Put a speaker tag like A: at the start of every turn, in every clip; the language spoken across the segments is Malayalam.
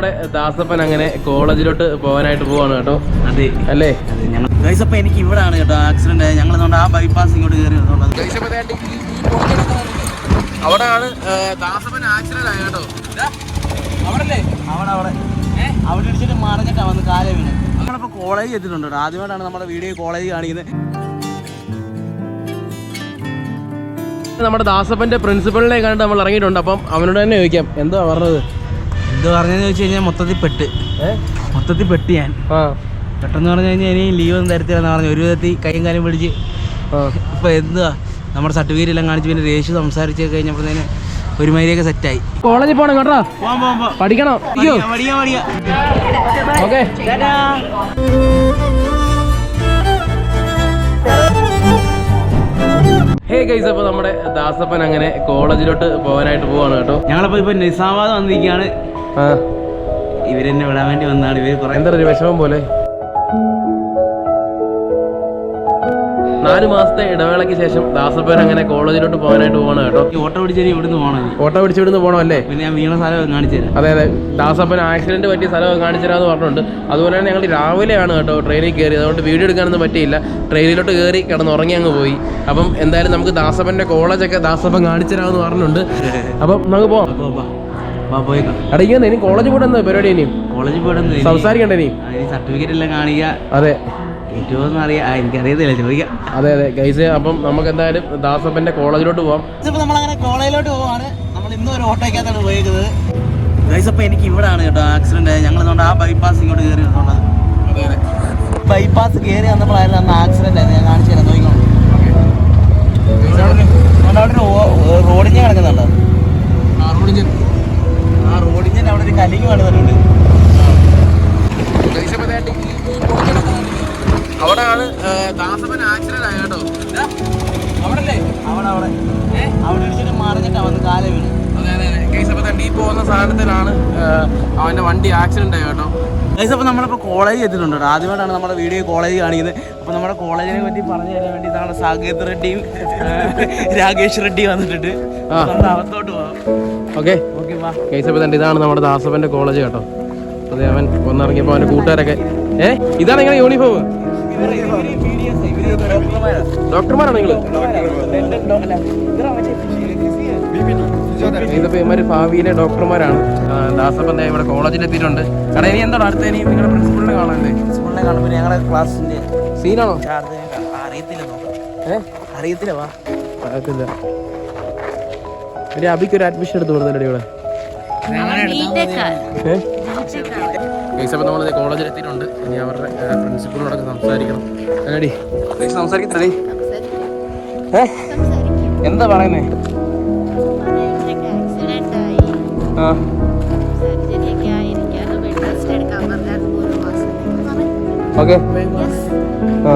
A: നമ്മുടെ ദാസപ്പൻ അങ്ങനെ കോളേജിലോട്ട് പോകാനായിട്ട് പോവാണ് കേട്ടോ.
B: അതെ.
A: അല്ലേ?
B: ഗൈസ് അപ്പോൾ എനിക്ക് ഇവിടാണ് കേട്ടോ ആക്സിഡന്റ് ഞങ്ങൾ ആ ബൈപ്പാസ് ഇങ്ങോട്ട് കയറി
A: അവിടെയാണ് ദാസപ്പൻ ആക്സിഡന്റ് ആയ കേട്ടോ. അവിടെ
B: അവിടെ. അവിടെ അവിടെ ഇടിച്ചിട്ട് മറിഞ്ഞിട്ടാ വന്ന് കാല വീണ്. നമ്മളിപ്പോ കോളേജ് എത്തിയിട്ടുണ്ട് കേട്ടോ. ആദ്യമായിട്ടാണ് നമ്മുടെ വീഡിയോ കോളേജ് കാണിക്കുന്നത്.
A: നമ്മുടെ ദാസപ്പന്റെ പ്രിൻസിപ്പളിനെ കണ്ടിട്ട് നമ്മൾ ഇറങ്ങിയിട്ടുണ്ട്. അപ്പം അവനോട് തന്നെ ചോദിക്കാം. എന്താ പറഞ്ഞത്?
B: എന്ത് പറഞ്ഞെന്ന് വെച്ച് കഴിഞ്ഞാൽ മൊത്തത്തിൽ പെട്ട്. മൊത്തത്തിൽ പെട്ട് ഞാൻ. പെട്ടെന്ന് പറഞ്ഞു കഴിഞ്ഞാൽ ഇനി ലീവ് ഒന്നും തരത്തില്ലെന്ന് പറഞ്ഞു ഒരു വിധത്തിൽ കൈയും കാലും പിടിച്ച്
A: ഇപ്പൊ
B: എന്താ എന്തുവാ? നമ്മുടെ സർട്ടിഫിക്കറ്റ് എല്ലാം കാണിച്ച് പിന്നെ രേഷ് സംസാരിച്ച് കഴിഞ്ഞപ്പോഴത്തേന് ഒരുമാതിരിയൊക്കെ സെറ്റായി
A: കോളേജിൽ പോണം കേട്ടോ. പഠിക്കണോ. ഓക്കെ. ഹേ ഗൈസ് അപ്പോൾ നമ്മുടെ ദാസപ്പൻ അങ്ങനെ കോളേജിലോട്ട് പോകാനായിട്ട് പോവാണ് കേട്ടോ.
B: ഞങ്ങളിപ്പോൾ ഇപ്പോൾ നിസാമാബാദ് വന്നിരിക്കുകയാണ്. ഇവരെന്നെ വിടാൻ വേണ്ടി വന്നാണ്. ഇവർ കുറേ
A: എന്താ ഒരു വിഷമം പോലെ? നാല് മാസത്തെ ഇടവേളയ്ക്ക് ശേഷം ദാസപ്പേർ അങ്ങനെ കോളേജിലോട്ട് പോകാനായിട്ട് പോകണം കേട്ടോ.
B: ഓട്ടോ പിടിച്ചാൽ ഇവിടുന്ന് പോകണം.
A: ഓട്ടോ പിടിച്ച് ഇവിടുന്ന് പോകണം അല്ലേ
B: പിന്നെ ഞാൻ വീണ സ്ഥലം കാണിച്ചു തരാം.
A: അതെ അതെ. ദാസപ്പൻ ആക്സിഡന്റ് പറ്റിയ സ്ഥലം കാണിച്ചു തരാമെന്ന് പറഞ്ഞിട്ടുണ്ട്. അതുപോലെ തന്നെ ഞങ്ങൾ രാവിലെയാണ് കേട്ടോ ട്രെയിനിൽ കയറി അതുകൊണ്ട് വീഡിയോ എടുക്കാനൊന്നും പറ്റിയില്ല. ട്രെയിനിലോട്ട് കയറി കിടന്ന് ഉറങ്ങി അങ്ങ് പോയി. അപ്പം എന്തായാലും നമുക്ക് ദാസപ്പന്റെ കോളേജൊക്കെ ദാസപ്പൻ കാണിച്ചു തരാമെന്ന് പറഞ്ഞിട്ടുണ്ട്. അപ്പം നമുക്ക് പോവാം. അടയ്ക്കുന്ന ഇനി കോളേജ് പോയിട്ട് എന്താ പരിപാടി ഇനിയും
B: കോളേജ് പോയിട്ട്
A: സംസാരിക്കണ്ടേ ഇനി?
B: സർട്ടിഫിക്കറ്റ് എല്ലാം കാണിക്കുക
A: അതെ.
B: എനിക്കറിയത്തില്ല ചോദിക്കാം.
A: അതെ അതെ. ഗൈസ് അപ്പം നമുക്ക് എന്തായാലും ദാസപ്പന്റെ കോളേജിലോട്ട് പോവാം.
B: നമ്മളങ്ങനെ കോളേജിലോട്ട് പോവാണ്. നമ്മൾ ഇന്നും ഒരു ഓട്ടോയ്ക്കകത്താണ് പോയേക്കുന്നത് ഗൈസ് അപ്പൊ എനിക്ക് ഇവിടാണ് കേട്ടോ ആക്സിഡന്റ് ആയത്. ഞങ്ങൾ അതുകൊണ്ട് ആ ബൈപ്പാസ് ഇങ്ങോട്ട് കയറി ബൈപ്പാസ് കയറി വന്നപ്പോഴായിരുന്നു അന്ന് ആക്സിഡന്റ് ആയിരുന്നു ഞാൻ കാണിച്ചു തരാം നോക്കിക്കോളൂ അവിടെ റോഡിഞ്ഞ് കിടക്കുന്നുണ്ടോ. റോഡിഞ്ഞ് അവിടെ ഒരു കലിങ് കിടന്നിട്ടുണ്ട്
A: അവിടെയാണ് ദാസപ്പൻ ആക്സിഡന്റ് ആയ കേട്ടോ. അവിടെ
B: അവിടെ അവിടെ അവിടെ ഇടിച്ചിട്ട് മറിഞ്ഞിട്ടാ വന്ന് കാല വീണ്.
A: അതെ അതെ അതെ. അപ്പോൾ തണ്ടി പോകുന്ന സാധനത്തിലാണ് അവന്റെ വണ്ടി ആക്സിഡന്റ് ആയ കേട്ടോ.
B: ഗൈസ് അപ്പോൾ നമ്മളിപ്പോൾ കോളേജ് എത്തിയിട്ടുണ്ട് കേട്ടോ ആദ്യമായിട്ടാണ് നമ്മുടെ വീഡിയോ കോളേജ് കാണിക്കുന്നത്. അപ്പോൾ നമ്മുടെ കോളേജിനെ പറ്റി പറഞ്ഞു തരാൻ വേണ്ടി നമ്മുടെ സാകേത് റെഡ്ഡിയും രാകേഷ് റെഡ്ഡിയും വന്നിട്ടുണ്ട്. അകത്തോട്ട് പോവാം
A: ഓക്കെ. അപ്പോൾ തണ്ടി ഇതാണ് നമ്മുടെ ദാസപ്പന്റെ കോളേജ് കേട്ടോ. അതെ അവൻ വന്നിറങ്ങിയപ്പോൾ അവന്റെ കൂട്ടുകാരൊക്കെ. ഏ ഇതാണ് നിങ്ങളുടെ യൂണിഫോം ഡോക്ടർമാരാണ് നിങ്ങൾ
B: അല്ല, ഇവരാ
A: ഭാവിയിലെ ഡോക്ടർമാരാണ്. ദാസപ്പന്റെ ഇവിടെ കോളേജിൽ എത്തിയിട്ടുണ്ട്. എടാ ഇനി എന്താണ് അടുത്ത ഇനി നിങ്ങളുടെ പ്രിൻസിപ്പളിനെ കാണാനല്ലേ
B: പ്രിൻസിപ്പളിനെ കാണുമ്പോൾ ഞങ്ങളുടെ ക്ലാസ്സിന്റെ
A: സീനാണോ?
B: അറിയത്തില്ല അറിയത്തില്ല വാ.
A: അറിയത്തില്ല. ഒരു അബിക്ക് ഒരു അഡ്മിഷൻ എടുത്ത് കൊടുത്തല്ലേ ഇവിടെ. അപ്പോൾ നമ്മൾ കോളേജിൽ എത്തിയിട്ടുണ്ട് ഇനി അവരുടെ പ്രിൻസിപ്പളിനോടൊക്കെ സംസാരിക്കണം. അല്ലടി സംസാരിക്കത്തില്ലേ? ഏ? എന്താ പറയുന്നേ? ആ. ഓക്കെ.
C: യെസ്
A: ആ.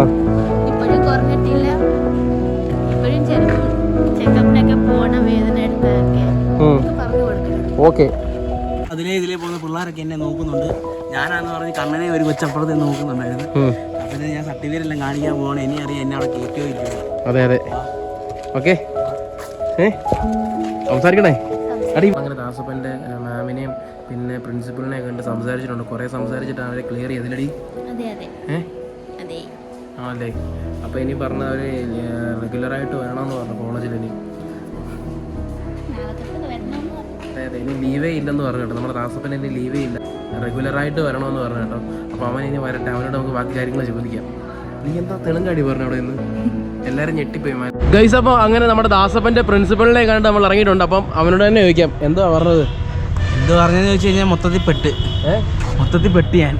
C: ഇപ്പോഴും കുറഞ്ഞിട്ടില്ല. ഇപ്പോഴും ചിലപ്പോൾ ചെക്കപ്പിനൊക്കെ പോണ വേദന എടുത്തൊക്കെ. പറഞ്ഞു കൊടുക്കണം.
A: ഓക്കെ.
B: അതിലേ ഇതിലേ പോകുന്ന പിള്ളേരൊക്കെ എന്നെ നോക്കുന്നുണ്ട്. ഞാനാന്ന് പറഞ്ഞ് കണ്ണനെ ഒരു കൊച്ചപ്പുറത്ത് നോക്കുന്നുണ്ടായിരുന്നു. അപ്പൊ ഞാൻ സർട്ടിഫിക്കറ്റ് എല്ലാം കാണിക്കാൻ പോകണം ഇനി അറിയാം എന്നെ അവിടെ കയറ്റിയോ ഇല്ല
A: അതെ അതെ. ഓക്കെ. ഏ? സംസാരിക്കണേ? അടി. അങ്ങനെ ദാസപ്പന്റെ മാമിനെയും പിന്നെ പ്രിൻസിപ്പളിനെ കണ്ട് സംസാരിച്ചിട്ടുണ്ട്. കുറേ സംസാരിച്ചിട്ടാണ് അവരെ ക്ലിയർ ചെയ്തില്ലടി.
C: അതെ അതെ.
A: ഏ?
C: അതെ.
A: ആ അല്ലേ? അപ്പോൾ ഇനി പറഞ്ഞ അവർ റെഗുലറായിട്ട് വരണമെന്ന് പറഞ്ഞു കോളേജിൽ ഇനി.
C: പറഞ്ഞു
A: അതെ അതെ ഇനി ലീവേ ഇല്ലെന്ന് പറഞ്ഞു കേട്ടോ. നമ്മുടെ ദാസപ്പന് ഇനി ലീവേ ഇല്ല. റെഗുലറായിട്ട് വരണമെന്ന് പറഞ്ഞു കേട്ടോ. അപ്പോൾ അവൻ ഇനി വരട്ടെ. അവനോട് നമുക്ക് ബാക്കി കാര്യങ്ങൾ ചോദിക്കാം. നീ എന്താ തെളുങ്കടി പറഞ്ഞു അവിടെ നിന്ന്? എല്ലാവരും ഞെട്ടിപ്പോയി ഗൈസ് അപ്പോൾ അങ്ങനെ നമ്മുടെ ദാസപ്പന്റെ പ്രിൻസിപ്പളിനെ കണ്ട് നമ്മൾ ഇറങ്ങിയിട്ടുണ്ട്. അപ്പം അവനോട് തന്നെ ചോദിക്കാം. എന്താ പറഞ്ഞത്?
B: എന്ത് പറഞ്ഞതെന്ന് വെച്ച് കഴിഞ്ഞാൽ മൊത്തത്തിൽ പെട്ട്. മൊത്തത്തിൽ പെട്ട് ഞാൻ.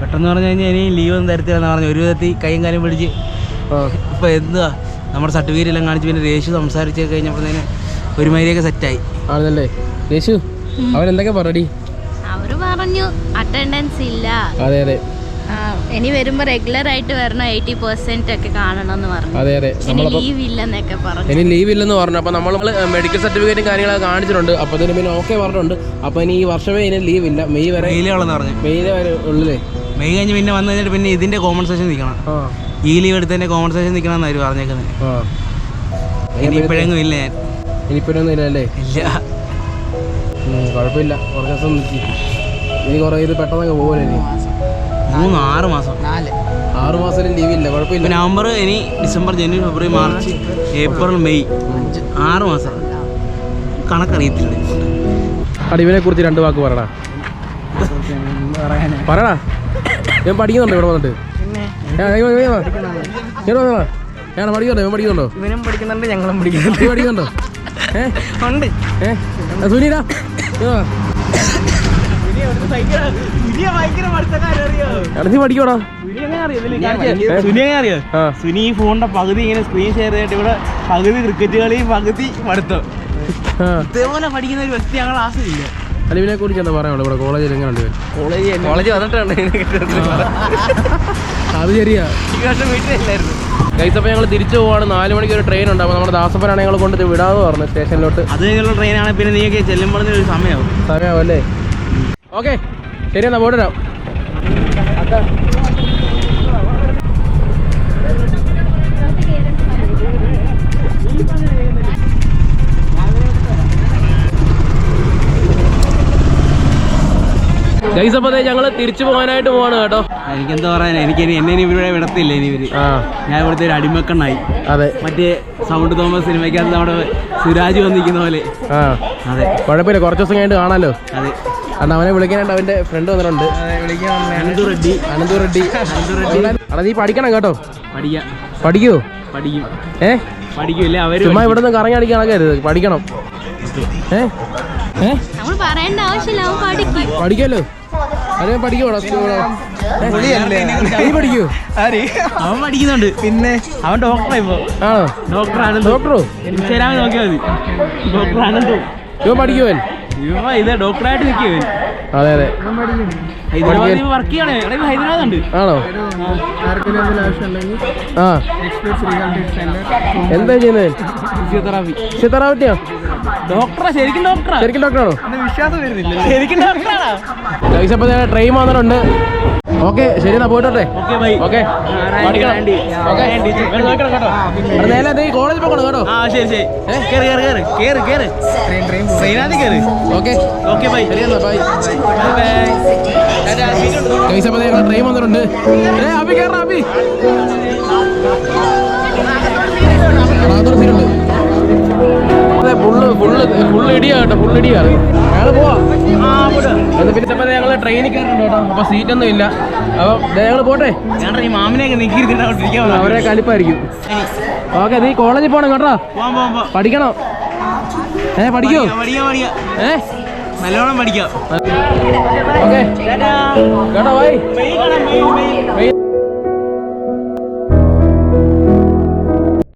B: പെട്ടെന്ന് പറഞ്ഞു കഴിഞ്ഞാൽ ഇനി ലീവ് ഒന്നും തരത്തില്ലെന്ന് പറഞ്ഞു ഒരു വിധത്തിൽ കൈയും കാലും പിടിച്ച്.
A: ആ.
B: എന്താ എന്തുവാ? നമ്മുടെ സർട്ടിഫിക്കറ്റ് എല്ലാം കാണിച്ച് പിന്നെ രേഷ് സംസാരിച്ച് കഴിഞ്ഞപ്പോഴത്തേന് ഒരുമാതിരിയൊക്കെ സെറ്റായി.
A: ആണല്ലേ? രേശു അവൻ എന്തൊക്കെ പറയടി
C: അവർ പറഞ്ഞു അറ്റൻഡൻസ് ഇല്ല.
A: അതെ അതെ.
C: ഇനി വരുമ്പോ റെഗുലർ ആയിട്ട് വരണം എയ്റ്റി പെർസെന്റ് ഒക്കെ കാണണം എന്ന് പറഞ്ഞു.
A: അതെ അതെ.
C: ലീവ് ഇല്ലെന്നൊക്കെ പറഞ്ഞു.
A: ഇനി ലീവ് ഇല്ലെന്ന് പറഞ്ഞു. അപ്പൊ നമ്മൾ മെഡിക്കൽ സർട്ടിഫിക്കറ്റും കാര്യങ്ങളൊക്കെ കാണിച്ചിട്ടുണ്ട്. അപ്പോൾ ഇതിന് പിന്നെ ഓക്കെ പറഞ്ഞിട്ടുണ്ട്. അപ്പോൾ ഇനി ഈ വർഷമേ ഇനി ലീവ് ഇല്ല. മെയ് വരെ
B: പറഞ്ഞു.
A: മെയ് വരെ ഉള്ളിലേ?
B: മെയ് കഴിഞ്ഞ് പിന്നെ വന്നു കഴിഞ്ഞിട്ട് പിന്നെ ഇതിന്റെ കോമ്പൻസേഷൻ നിൽക്കണം. ഈ ലീവ് എടുത്തതിന്റെ കോമ്പൻസേഷൻ നിൽക്കണം എന്നായിരുന്നു പറഞ്ഞേക്കുന്നത്. ഇനി ഇപ്പോഴെങ്ങും ഇല്ല ഞാൻ.
A: ഇനിയിപ്പോഴൊന്നും ഇല്ല അല്ലേ
B: ഇല്ല.
A: കുഴപ്പമില്ല. കുറച്ച് ദിവസം നിൽക്കി ഇനി കുറേ ഇത് പെട്ടെന്നൊക്കെ പോകുമല്ലേ ഇനി?
B: മൂന്ന് ആറ് മാസം.
C: നാല്.
A: ആറ് മാസം ലീവില്ല കുഴപ്പമില്ല.
B: ഇപ്പൊ നവംബർ ഇനി ഡിസംബർ ജനുവരി ഫെബ്രുവരി മാർച്ച് ഏപ്രിൽ മെയ്. ആറ് മാസം. കണക്കറിയത്തില്ല.
A: അടിവിനെ ഇവനെ കുറിച്ച് രണ്ട് വാക്ക് പറയടാ പറയടാ ഞാൻ പഠിക്കുന്നുണ്ടോ ഇവിടെ വന്നിട്ട്? ഞാൻ പഠിക്കുന്നുണ്ടോ? ഞാൻ പഠിക്കുന്നുണ്ടോ?
B: ഇവനും പഠിക്കുന്നുണ്ട് ഞങ്ങളും പഠിക്കുന്നുണ്ട്.
A: പഠിക്കുന്നുണ്ടോ?
B: ഉണ്ട്.
A: സുനിതാ. നീ പഠിക്കോടാ
B: സുനി എങ്ങനെ അറിയോ?
A: ആ.
B: സുനി ഈ ഫോണിന്റെ പകുതി ഇങ്ങനെ സ്ക്രീൻ ഷെയർ ചെയ്തിട്ട് ഇവിടെ പകുതി ക്രിക്കറ്റ് കളി പകുതി പഠിത്തം ഇതേപോലെ പഠിക്കുന്ന ഒരു വ്യക്തി ഞങ്ങൾ ആശ്രയില്ല
A: അലിവിനെ കുറിച്ച് എന്താ പറയാനുള്ളത് ഇവിടെ കോളേജിൽ എങ്ങനെയുണ്ട്?
B: കോളേജ് കോളേജ് വന്നിട്ടുണ്ട്.
A: അത് ശരിയാ.
B: ഈ വർഷം വീട്ടിലില്ലായിരുന്നു.
A: ഗൈസ് അപ്പൊ ഞങ്ങൾ തിരിച്ചു പോവാണ്. നാല് മണിക്ക് ഒരു ട്രെയിൻ ഉണ്ട്. അപ്പൊ നമ്മുടെ ദാസപ്പനാണ് ഞങ്ങൾ കൊണ്ട് വിടാന്ന് പറഞ്ഞു സ്റ്റേഷനിലോട്ട്.
B: അത് ട്രെയിൻ ആണ് പിന്നെ നീയൊക്കെ ചെല്ലുമ്പോൾ ഒരു സമയമാവും.
A: സമയമാവും അല്ലേ? ഓക്കെ ശരി എന്നാ പോയിട്ട് വരാം. ഗൈസ് അപ്പോൾ ഞങ്ങൾ തിരിച്ചു പോകാനായിട്ട് പോവാണ് കേട്ടോ.
B: എനിക്കെന്താ പറയാനാ? എനിക്ക് ഇനി എന്നെ ഇനി ഇവിടെ വിടത്തില്ല ഇനി ഇവർ.
A: ആ.
B: ഞാൻ ഇവിടുത്തെ ഒരു അടിമക്കണ്ണായി.
A: അതെ.
B: മറ്റേ സൗണ്ട് തോമസ് സിനിമയ്ക്കകത്ത് നമ്മുടെ സുരാജ് വന്നിരിക്കുന്ന പോലെ.
A: ആ.
B: അതെ.
A: കുഴപ്പമില്ല കുറച്ച് ദിവസം കഴിഞ്ഞിട്ട് കാണാലോ?
B: അതെ.
A: അന്ന് അവനെ വിളിക്കാനായിട്ട് അവന്റെ ഫ്രണ്ട് വന്നിട്ടുണ്ട്.
B: അനന്തു റെഡ്ഡി.
A: അനന്തു റെഡ്ഡി. അതെ നീ പഠിക്കണം കേട്ടോ.
B: പഠിക്കാം.
A: പഠിക്കൂ.
B: പഠിക്കും.
A: ഏ?
B: പഠിക്കൂല്ലേ? അവർ
A: ചുമ്മാ ഇവിടെ നിന്ന് കറങ്ങി അടിക്കാണക്കരുത് പഠിക്കണം. ഏ? ഏ?
C: നമ്മൾ പറയേണ്ട ആവശ്യമില്ല. അവൻ പഠിക്കും.
A: പഠിക്കല്ലോ അതെ പഠിക്കോടാ നീ പഠിക്കൂ.
B: അവൻ പഠിക്കുന്നുണ്ട്. പിന്നെ? അവൻ ഡോക്ടറായി
A: ആണോ?
B: ഡോക്ടറാണ്
A: ഡോക്ടറോ
B: ഇൻസ്റ്റാഗ്രാമിൽ നോക്കിയാൽ മതി. ഡോക്ടറാണ്
A: ഇവൻ പഠിക്കുവൻ
B: ഇവ ഇത് ഡോക്ടറായിട്ട് നിൽക്കുവൻ
A: അതെ അതെ. ആണോ? ആ. എന്താ ചെയ്യുന്നത്?
B: ഫിസിയോതെറാപ്പി.
A: ഫിസിയോതെറാപ്പിയാ?
B: ഡോക്ടറാ ശരിക്കും ഡോക്ടറാ.
A: ശരിക്കും ഡോക്ടറാണോ?
B: വിശ്വാസം വരുന്നില്ല ശരിക്കും ഡോക്ടറാണോ
A: അപ്പോൾ ട്രെയിൻ വന്നിട്ടുണ്ട്. ഓക്കെ ശരി എന്നാ പോയിട്ടോട്ടെ
B: ഓക്കെ ബൈ.
A: ഓക്കെ. പഠിക്കണം. ഓക്കെ. നോക്കണം കേട്ടോ. അവിടെ നേരെ കോളേജിൽ പോകണം കേട്ടോ.
B: ആ ശരി ശരി. കേറ് കേറ് കേറ്. കേറ് കേറ്. ട്രെയിനകത്ത് കേറ്.
A: ഓക്കെ.
B: Okay bye.
A: ശരി എന്നാ ബൈ
B: ബൈ.
A: ട്രെയിൻ വന്നിട്ടുണ്ട്. ഏ അബി കേറാ അബി അതെ ഫുള്ള് ഫുള്ള് ഫുള്ള് ഇടിയാ കേട്ടോ ഫുള്ള് ഇടിയാ. ഞങ്ങൾ പോവാ. എന്ന് പിന്നെ ഇപ്പം ഞങ്ങൾ ട്രെയിനിൽ കയറുന്നുണ്ട് കേട്ടോ അപ്പോൾ സീറ്റൊന്നും ഇല്ല. അപ്പോൾ ഞങ്ങൾ പോട്ടെ.
B: ഞാൻ ഈ മാമിനെയൊക്കെ നിൽക്കിയിരിക്കാൻ
A: അവരെ കലിപ്പായിരിക്കും ഓക്കെ നീ കോളേജിൽ പോകണം കേട്ടോ. പഠിക്കണം. ഏ പഠിക്കാം. ഏ?
B: നല്ലോണം പഠിക്കാം.
A: ഓക്കെ. കേട്ടോ ബൈ